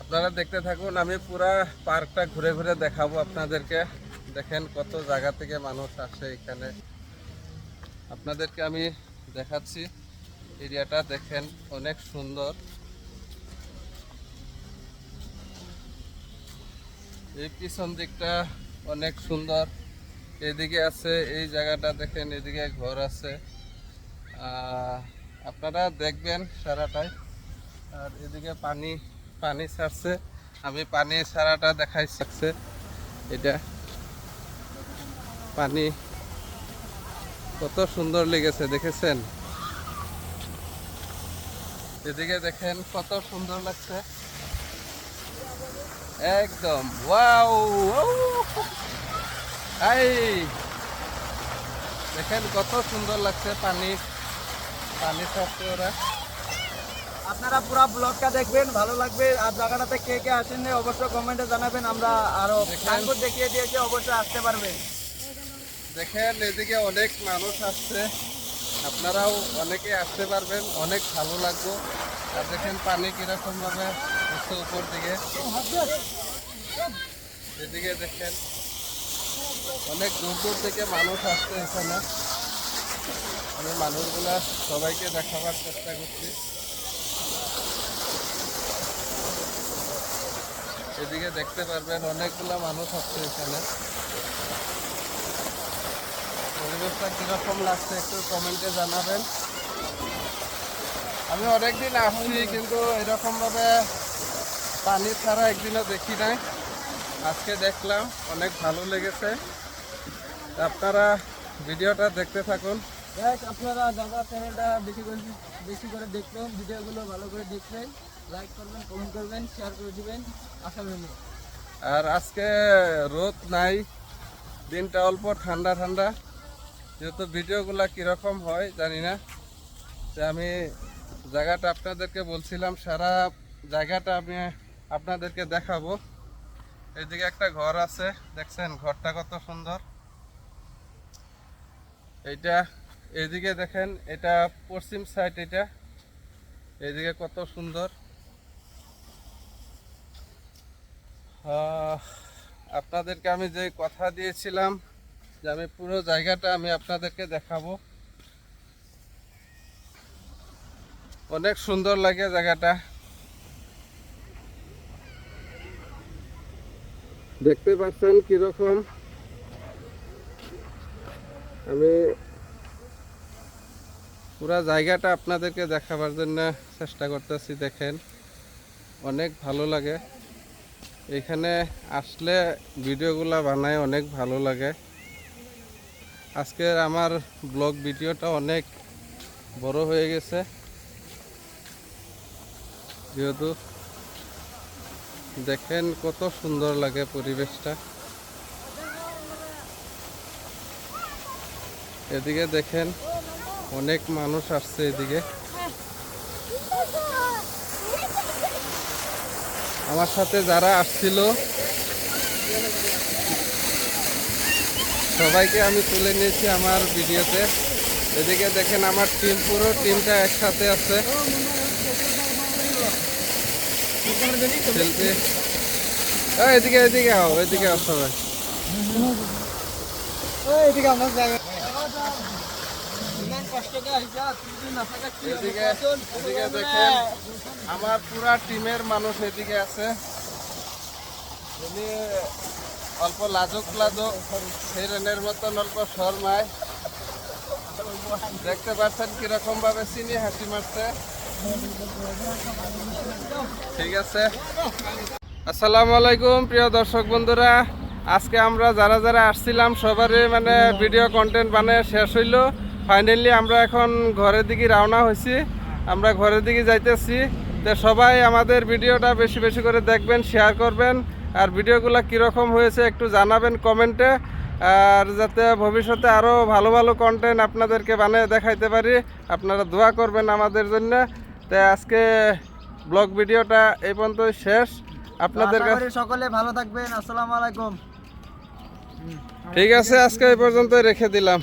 আপনারা দেখতে থাকুন, আমি পুরা পার্কটা ঘুরে ঘুরে দেখাবো আপনাদেরকে। দেখেন কত জায়গা থেকে মানুষ আসে এখানে। আপনাদেরকে আমি দেখাচ্ছি, এরিয়াটা দেখেন অনেক সুন্দর। এই পিছন দিকটা অনেক সুন্দর। এদিকে আছে, এই জায়গাটা দেখেন, এদিকে ঘর আছে। আপনারা দেখবেন সারাটাই। আর এদিকে পানি পানি ছাড়ছে, আমি পানি ছাড়াটা দেখাই থাকছে এটা পানি কত সুন্দর লেগেছে, দেখেছেন? এদিকে দেখেন কত সুন্দর লাগছে। একদম আই দেখেন কত সুন্দর লাগছে পানি পানি ছাড়ছে ওরা। আপনারা পুরো ব্লগটা দেখবেন, ভালো লাগবে। আর জায়গাটাতে কে কে আসেন অবশ্যই কমেন্টে জানাবেন, আমরা আরও। সাইনবোর্ড দেখিয়ে দিয়েছি অবশ্যই আসতে পারবেন। দেখেন, এদিকে অনেক মানুষ আসছে। আপনারাও অনেকে আসতে পারবেন, অনেক ভালো লাগবে। আর দেখেন, পানি কীরকম ভাবে হচ্ছে উপর দিকে। এদিকে দেখেন, অনেক দূর দূর থেকে মানুষ আসছে এখানে। আমি মানুষগুলা সবাইকে দেখাবার চেষ্টা করছি। এদিকে দেখতে পারবেন অনেকগুলা মানুষ আসছে এখানে। পরিবেশটা কীরকম লাগছে একটু কমেন্টে জানাবেন। আমি অনেকদিন আসছি, কিন্তু এরকমভাবে পানি ছাড়া একদিনও দেখি নাই। আজকে দেখলাম, অনেক ভালো লেগেছে। আপনারা ভিডিওটা দেখতে থাকুন। আপনারা দাদা চ্যানেলটা বেশি করে বেশি করে দেখবেন, ভিডিওগুলো ভালো করে দেখবেন। আর আজকে রোদ নাই, দিনটা অল্প ঠান্ডা ঠান্ডা। যেহেতু ভিডিওগুলো কীরকম হয়, জানি না। তো আমি জায়গাটা আপনাদেরকে বলছিলাম, সারা জায়গাটা আমি আপনাদেরকে দেখাবো। এদিকে একটা ঘর আছে, দেখছেন ঘরটা কত সুন্দর। এইটা, এদিকে দেখেন, এটা পশ্চিম সাইড এটা। এদিকে কত সুন্দর। আপনাদেরকে আমি যে কথা দিয়েছিলাম যে আমি পুরো জায়গাটা আমি আপনাদেরকে দেখাবো। অনেক সুন্দর লাগে জায়গাটা। দেখতে পাচ্ছেন কীরকম? আমি পুরা জায়গাটা আপনাদেরকে দেখাবার জন্য চেষ্টা করতেছি, দেখেন। অনেক ভালো লাগে। এখানে আসলে ভিডিওগুলা বানায় অনেক ভালো লাগে। আজকের আমার ব্লগ ভিডিওটা অনেক বড় হয়ে গেছে। যেহেতু দেখেন কত সুন্দর লাগে পরিবেশটা। এদিকে দেখেন অনেক মানুষ আসছে এদিকে। আমার সাথে যারা আসছিল, সবাইকে আমি তুলে নিয়েছি আমার ভিডিওতে। এদিকে দেখেন আমার টিম পুরো টিমটা একসাথে আছে। এদিকে এদিকে আও এদিকে আও সবাই। এদিকে আমার পুরা টিমের মানুষ এদিকে আছে। অল্প লাজুক লাজুক হিরণের মতন অল্প শর্মায়। দেখতে পাচ্ছেন কীরকম ভাবে চিনি হাসি মারছে। ঠিক আছে। আসসালামু আলাইকুম, প্রিয় দর্শক বন্ধুরা। আজকে আমরা যারা যারা আসছিলাম, সবারই মানে ভিডিও কন্টেন্ট বানিয়ে শেষ হইল। ফাইনালি আমরা এখন ঘরের দিকে রওনা হয়েছি। আমরা ঘরের দিকে যাইতেছি। তো সবাই আমাদের ভিডিওটা বেশি বেশি করে দেখবেন শেয়ার করবেন। আর ভিডিওগুলো কীরকম হয়েছে একটু জানাবেন কমেন্টে আর যাতে ভবিষ্যতে আরও ভালো ভালো কন্টেন্ট আপনাদেরকে বানিয়ে দেখাইতে পারি আপনারা দোয়া করবেন আমাদের জন্য। তাই আজকে ব্লগ ভিডিওটা এই পর্যন্ত শেষ। আপনাদের কাছে সকলে ভালো থাকবেন। আসসালামু আলাইকুম। ঠিক আছে আজকে এই পর্যন্ত রেখে দিলাম।